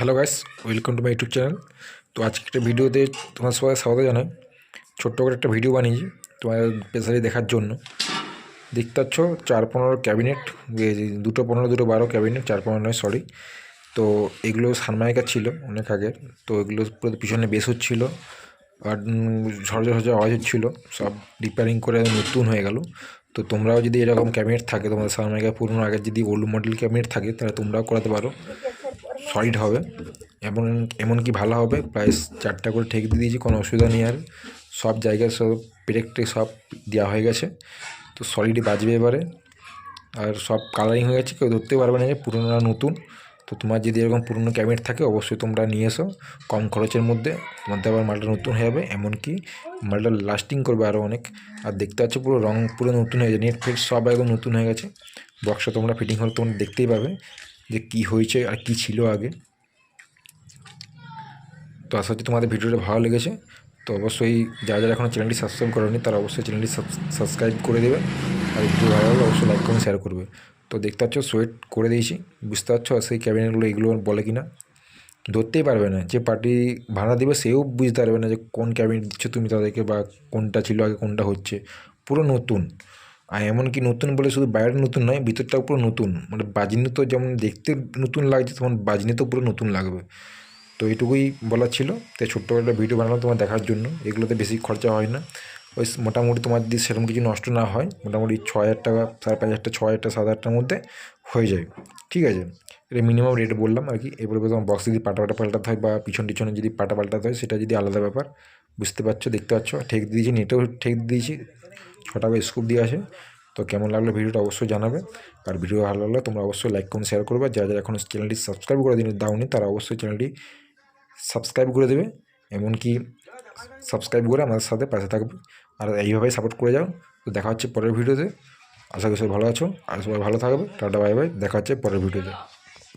Hello guys, welcome to my YouTube channel. তো আজকে একটা ভিডিওতে তোমার সবাই স্বাগত জানাই। ছোট্ট করে একটা ভিডিও বানিয়েছি তোমার স্পেশালি দেখার জন্য। দেখতে পাচ্ছ, চার পনেরো ক্যাবিনেট দুটো পনেরো, দুটো বারো ক্যাবিনেট, চার পনেরো নয় সরি তো এগুলো সানমাইকার ছিল অনেক আগের তো এগুলো পুরো পিছনে বেশ হচ্ছিল, আর ঝড় ঝড় আওয়াজ হচ্ছিল, সব রিপেয়ারিং করে নতুন হয়ে গেল। তো তোমরাও যদি এরকম ক্যাবিনেট থাকে, তোমাদের সানমাইকার পুরনো আগের যদি ওল্ড মডেল ক্যাবিনেট থাকে, তাহলে তোমরাও করাতে পারো। সলিড হবে। এমন, এমনকি ভালো হবে। প্রায় চারটা করে ঠেক দিয়ে দিয়েছি, কোনো অসুবিধা নেই আর। সব জায়গায় সব পেরেকটে সব দেওয়া হয়ে গেছে। তো সলিডই বাজবে এবারে। আর সব কালারিং হয়ে গেছে, কেউ ধরতে পারবে না যে পুরোনো নতুন। তো তোমার যদি এরকম পুরনো ক্যাবিনেট থাকে, অবশ্যই তোমরা নিয়ে এসো। কম খরচের মধ্যে। তোমাদের আবার মালটা নতুন হয়ে যাবে। এমনকি মালটা লাস্টিং করবে আরও অনেক। আর দেখতে পাচ্ছ পুরো রং পুরো নতুন হয়ে গেছে। নেট ফেট সব একদম নতুন হয়ে গেছে। বক্সটা তোমরা ফিটিং হলে তোমরা দেখতেই পাবে যে কী হয়েছে আর কী ছিল আগে। তো আশা হচ্ছে তোমাদের ভিডিওটা ভালো লেগেছে। তো অবশ্যই যারা যারা এখনও চ্যানেলটি সাবস্ক্রাইব করেনি, তারা অবশ্যই চ্যানেলটি সাবস্ক্রাইব করে দেবে। আর ভিডিও ভালো লাগলে অবশ্যই লাইক করে শেয়ার করবে। তো দেখতে পাচ্ছ সোয়েট করে দিয়েছি। বুঝতে পারছ আর সেই ক্যাবিনেটগুলো এগুলো বলে কি না ধরতেই পারবে না। যে পার্টি ভাড়া দেবে সেও বুঝতে পারবে না যে কোন ক্যাবিনেট দিচ্ছ তুমি তাদেরকে বা কোনটা ছিল আগে, কোনটা হচ্ছে। পুরো নতুন। আর এমনকি নতুন বলে শুধু বাইরে নতুন নয়, ভিতরটাও পুরো নতুন। মানে বাজনি তো যেমন দেখতে নতুন লাগছে, তেমন বাজনি তো পুরো নতুন লাগবে। তো এটুকুই বলার ছিল। তাই ছোট্ট একটা ভিডিও বানালাম তোমার দেখার জন্য। এগুলোতে বেশি খরচা হয় না। ওই মোটামুটি তোমার যদি সেরকম কিছু নষ্ট না হয়, মোটামুটি ছ হাজার টাকা, সাড়ে পাঁচ হাজার টাকা ছ হাজার টাকা সাত হাজার টাকার মধ্যে হয়ে যায়। ঠিক আছে? এটা মিনিমাম রেট বললাম আর কি। এরপরে তোমার বক্স যদি পাটা পাটা পাল্টাতে হয় বা পিছন টিছনে যদি পাটা পাল্টাতে হয়, সেটা যদি আলাদা ব্যাপার। বুঝতে পারছ? দেখতে পাচ্ছ? ঠেক দিয়েছি নেটেও ঠেক দিয়েছি। ছটা করে স্কুপ দিয়ে আসে। তো কেমন লাগল ভিডিওটা অবশ্যই জানাবে। আর ভিডিও ভালো লাগলে তোমরা অবশ্যই লাইক কমেন্ট শেয়ার করবে। যারা যারা এখন চ্যানেলটি সাবস্ক্রাইব করে দিন দাওনি, তারা অবশ্যই চ্যানেলটি সাবস্ক্রাইব করে দেবে। এমনকি সাবস্ক্রাইব করে আমাদের সাথে পাশে থাকবে। আর এইভাবেই সাপোর্ট করে যাও। তো দেখা হচ্ছে পরের ভিডিওতে। আশা করি সবাই ভালো আছো। আর সবাই ভালো থাকবে। টাটা বাই বাই দেখা হচ্ছে পরের ভিডিওতে।